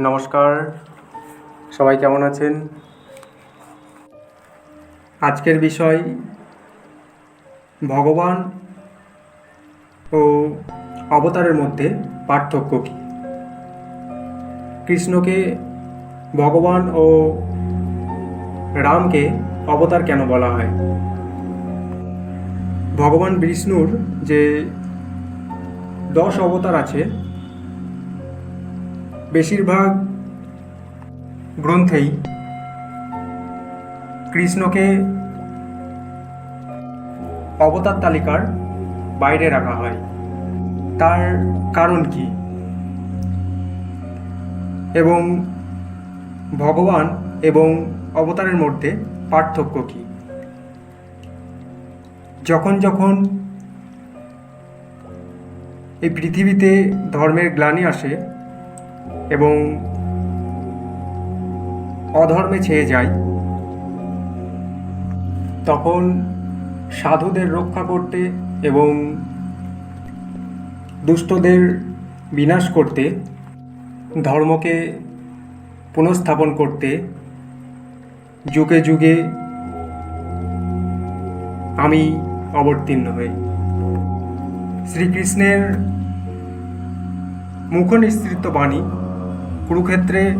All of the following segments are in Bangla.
নমস্কার। সবাই কেমন আছেন? আজকের বিষয় ভগবান ও অবতারের মধ্যে পার্থক্য কী? কৃষ্ণকে ভগবান ও রামকে অবতার কেন বলা হয়? ভগবান বিষ্ণুর যে দশ অবতার আছে বেশিরভাগ গ্রন্থেই কৃষ্ণকে অবতার তালিকার বাইরে রাখা হয়। তার কারণ কি? এবং ভগবান এবং অবতারের মধ্যে পার্থক্য কি? যখন যখন এই পৃথিবীতে ধর্মের গ্লানি আসে এবং অধর্মে ছেয়ে যায়। তখন সাধুদের রক্ষা করতে এবং দুষ্টদের বিনাশ করতে, ধর্মকে পুনঃস্থাপন করতে, যুগে যুগে আমি অবতীর্ণ হই। শ্রীকৃষ্ণের মুখনিসৃত বাণী কুরুক্ষেত্রে,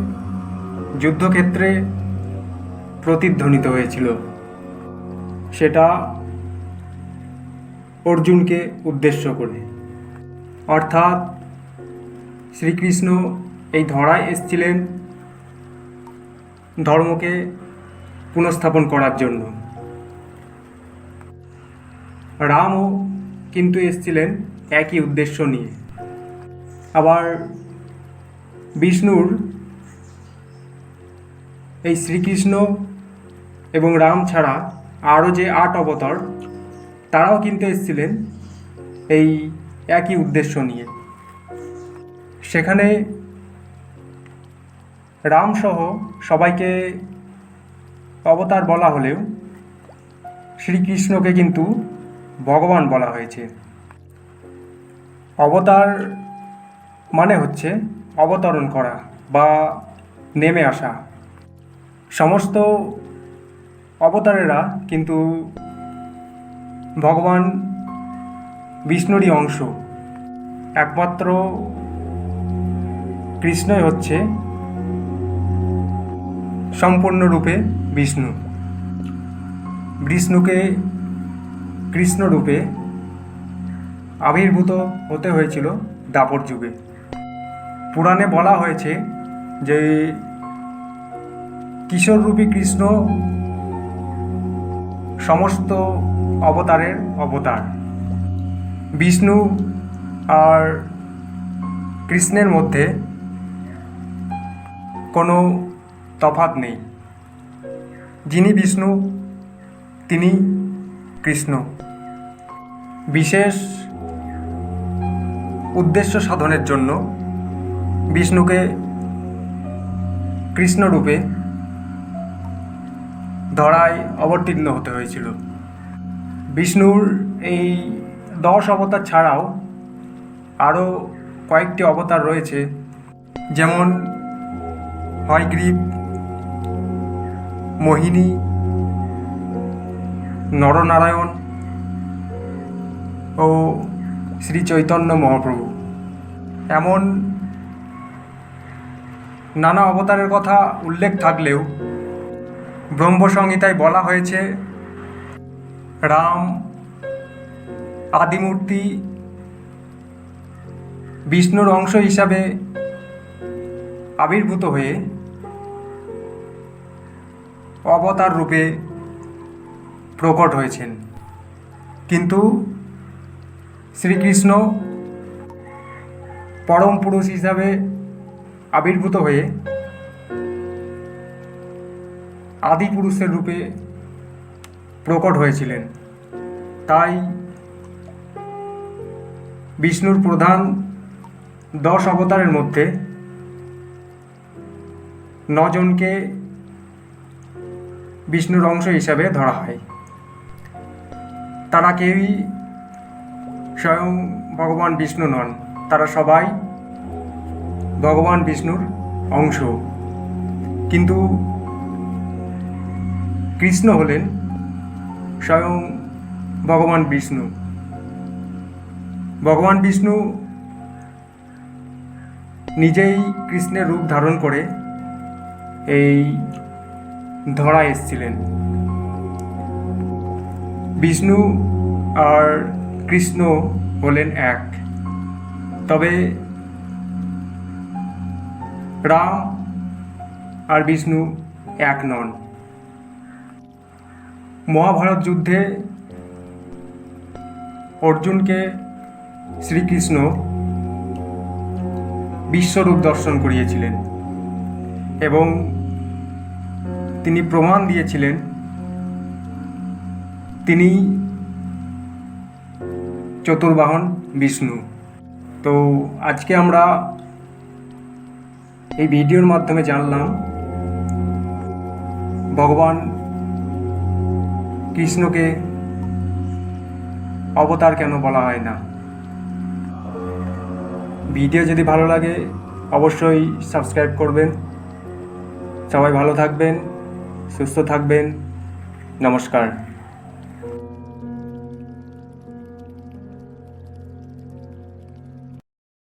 যুদ্ধক্ষেত্রে প্রতিধ্বনিত হয়েছিল। সেটা অর্জুনকে উদ্দেশ্য করে। অর্থাৎ শ্রীকৃষ্ণ এই ধরায় এসেছিলেন ধর্মকে পুনঃস্থাপন করার জন্য। রামও কিন্তু এসেছিলেন একই উদ্দেশ্য নিয়ে। আবার বিষ্ণুর এই শ্রীকৃষ্ণ এবং রাম ছাড়া আরও যে আট অবতার, তারাও কিন্তু এসেছিলেন এই একই উদ্দেশ্য নিয়ে। সেখানে রামসহ সবাইকে অবতার বলা হলেও শ্রীকৃষ্ণকে কিন্তু ভগবান বলা হয়েছে। অবতার মানে হচ্ছে অবতরণ করা বা নেমে আসা। সমস্ত অবতারেরা কিন্তু ভগবান বিষ্ণুরই অংশ। একমাত্র কৃষ্ণই হচ্ছে সম্পূর্ণরূপে বিষ্ণু। বিষ্ণুকে কৃষ্ণরূপে আবির্ভূত হতে হয়েছিল দাপর যুগে। পুরাণে বলা হয়েছে যে কিশোররূপী কৃষ্ণ সমস্ত অবতারের অবতার। বিষ্ণু আর কৃষ্ণের মধ্যে কোনো তফাৎ নেই। যিনি বিষ্ণু, তিনি কৃষ্ণ। বিশেষ উদ্দেশ্য সাধনের জন্য বিষ্ণুকে কৃষ্ণরূপে ধরায় অবতীর্ণ হতে হয়েছিল। বিষ্ণুর এই দশ অবতার ছাড়াও আরও কয়েকটি অবতার রয়েছে, যেমন হয়গ্রীব, মোহিনী, নরনারায়ণ ও শ্রী চৈতন্য মহাপ্রভু। এমন নানা অবতারের কথা উল্লেখ থাকলেও ব্রহ্মসংহিতায় বলা হয়েছে, রাম, আদিমূর্তি, বিষ্ণুর অংশ হিসাবে আবির্ভূত হয়ে অবতার রূপে প্রকট হয়েছেন। কিন্তু শ্রীকৃষ্ণ পরম পুরুষ হিসাবে আবির্ভূত হয়ে আদি পুরুষের রূপে প্রকট হয়েছিলেন। তাই বিষ্ণুর প্রধান দশ অবতারের মধ্যে নজনকে বিষ্ণুর অংশ হিসাবে ধরা হয়। তারা কেউই স্বয়ং ভগবান বিষ্ণু নন, তারা সবাই ভগবান বিষ্ণুর অংশ। কিন্তু কৃষ্ণ হলেন স্বয়ং ভগবান বিষ্ণু। ভগবান বিষ্ণু নিজেই কৃষ্ণের রূপ ধারণ করে এই ধরা এসছিলেন। বিষ্ণু আর কৃষ্ণ হলেন এক। তবে রাম আর বিষ্ণু এক নন। মহাভারত যুদ্ধে অর্জুনকে শ্রীকৃষ্ণ বিশ্বরূপ দর্শন করিয়েছিলেন এবং তিনি প্রমাণ দিয়েছিলেন, তিনি চতুর্বাহন বিষ্ণু। তো আজকে আমরা এই ভিডিওর মাধ্যমে জানলাম, ভগবান কৃষ্ণকে অবতার কেন বলা হয় না? ভিডিও যদি ভালো লাগে, অবশ্যই সাবস্ক্রাইব করবেন। সবাই ভালো থাকবেন, সুস্থ থাকবেন। নমস্কার।